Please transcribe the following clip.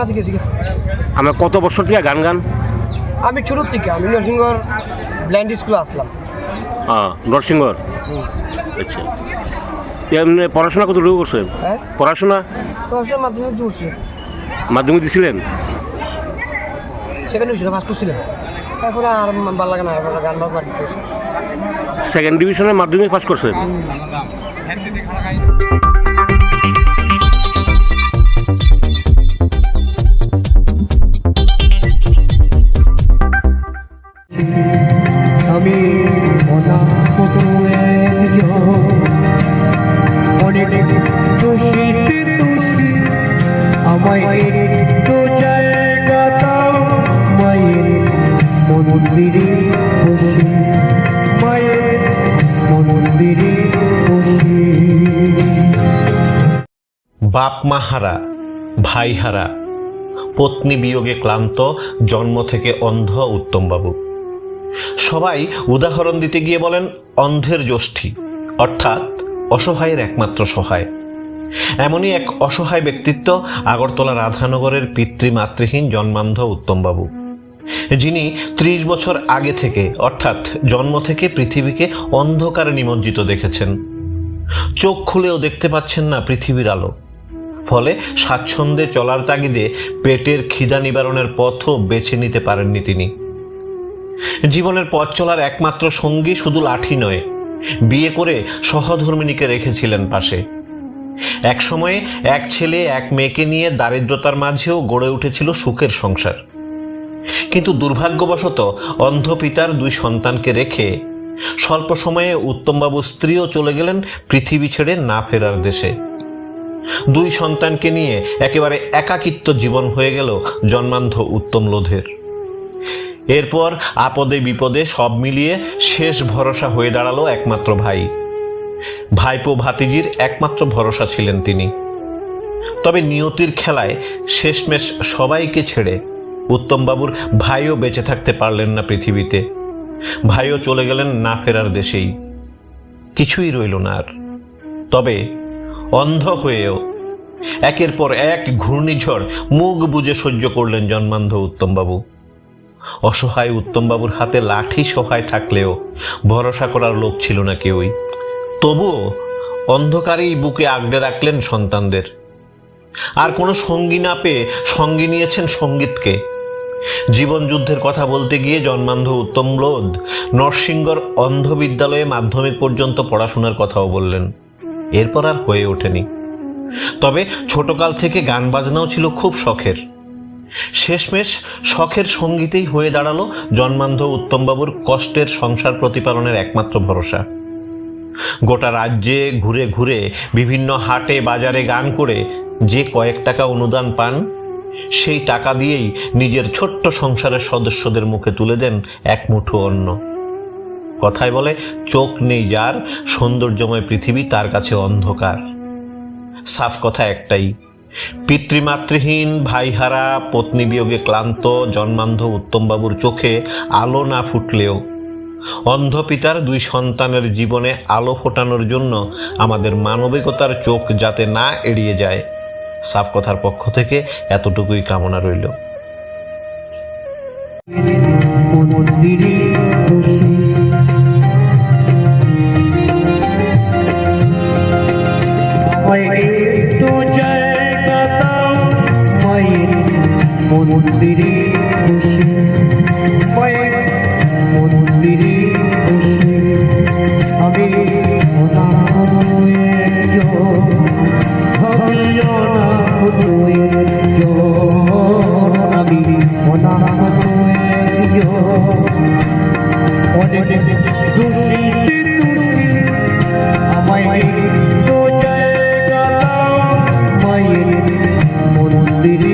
ভাঙা থেকে থেকে আমরা কত বছর থেকে গান গান? আমি ছোটোর থেকে আমি নরসিংহর ব্ল্যান্ড স্কুলে আসলাম। হ্যাঁ নরসিংহর? আচ্ছা। এমনি পড়াশোনা কতটুকু করছেন হ্যাঁ? পড়াশোনা? পড়াশোনার মাধ্যমে দূরছে মাধ্যমিক দিছিলেন? সেখানে ছিল ফার্স্ট ছিলাম এখন আর ভালো লাগে না গান বাজ বাড়ি করছে সেকেন্ড ডিভিশনের মাধ্যমিক পাস করছেন? বসে বাপ মা হারা ভাই হারা পত্নী বিয়োগে ক্লান্ত জন্ম থেকে অন্ধ উত্তমবাবু। সবাই উদাহরণ দিতে গিয়ে বলেন, অন্ধের যষ্ঠী অর্থাৎ অসহায়ের একমাত্র সহায়। এমনই এক অসহায় ব্যক্তিত্ব আগরতলা রাধানগরের পিতৃমাতৃহীন জন্মান্ধ উত্তমবাবু। যিনি ত্রিশ বছর আগে থেকে, অর্থাৎ জন্ম থেকে পৃথিবীকে অন্ধকারে নিমজ্জিত দেখেছেন। চোখ খুলেও দেখতে পাচ্ছেন না পৃথিবীর আলো। ফলে স্বাচ্ছন্দ্যে চলার তাগিদে পেটের খিদা নিবারণের পথও বেছে নিতে পারেননি তিনি। জীবনের পথ চলার একমাত্র সঙ্গী শুধু লাঠি নয়, বিয়ে করে সহধর্মিনীকে রেখেছিলেন পাশে। এক সময়ে এক ছেলে এক মেয়েকে নিয়ে দারিদ্রতার মাঝেও গড়ে উঠেছিল সুখের সংসার। কিন্তু দুর্ভাগ্যবশত অন্ধ পিতার দুই সন্তানকে রেখে স্বল্প সময়ে উত্তমবাবু স্ত্রীও চলে গেলেন পৃথিবী ছেড়ে না ফেরার দেশে। দুই সন্তানকে নিয়ে একেবারে একাকিত্ব জীবন হয়ে গেল জন্মান্ধ উত্তম লোধের। এরপর আপদে বিপদে সব মিলিয়ে শেষ ভরসা হয়ে দাঁড়াল একমাত্র ভাই। ভাইপো ভাতিজির একমাত্র ভরসা ছিলেন তিনি। তবে নিয়তির খেলায় শেষমেশ সবাইকে ছেড়ে উত্তমবাবুর ভাইও বেঁচে থাকতে পারলেন না পৃথিবীতে। ভাইও চলে গেলেন না ফেরার দেশেই। কিছুই রইল না আর। তবে অন্ধ হয়েও একের পর এক ঘূর্ণিঝড় মুখ বুজে সহ্য করলেন জন্মান্ধ উত্তমবাবু। অসহায় উত্তমবাবুর হাতে লাঠি সহায় থাকলেও ভরসা করার লোক ছিল না কেউই। তবুও অন্ধকারেই বুকে আগলে রাখলেন সন্তানদের। আর কোনো সঙ্গী না পেয়ে সঙ্গী নিয়েছেন সঙ্গীতকে। জীবন যুদ্ধের কথা বলতে গিয়ে জন্মান্ধ উত্তম লোধ নরসিংহর অন্ধ বিদ্যালয়ে মাধ্যমিক পর্যন্ত পড়াশোনার কথাও বললেন। এরপর আর হয়ে ওঠেনি। তবে ছোটকাল থেকে গান বাজনাও ছিল খুব শখের। শেষমেশ শখের সঙ্গীতেই হয়ে দাঁড়াল জন্মান্ধ উত্তমবাবুর কষ্টের সংসার প্রতিপালনের একমাত্র ভরসা। গোটা রাজ্যে ঘুরে ঘুরে, বিভিন্ন হাটে বাজারে গান করে যে কয়েক টাকা অনুদান পান, সেই টাকা দিয়েই নিজের ছোট্ট সংসারের সদস্যদের মুখে তুলে দেন এক মুঠো অন্ন। কথায় বলে, চোখ নেই যার, সৌন্দর্যময় পৃথিবী তার কাছে অন্ধকার। সাফ কথা একটাই পিতৃমাতৃহীন ভাইহারা, পত্নী বিয়োগে ক্লান্ত, জন্মান্ধ উত্তমবাবুর চোখে আলো না ফুটলেও অন্ধ পিতার দুই সন্তানের জীবনে আলো ফোটানোর জন্য আমাদের মানবিকতার চোখ যাতে না এড়িয়ে যায় সাপ কথার পক্ষ থেকে এতটুকুই কামনা রইল। আমায় মন্দিরে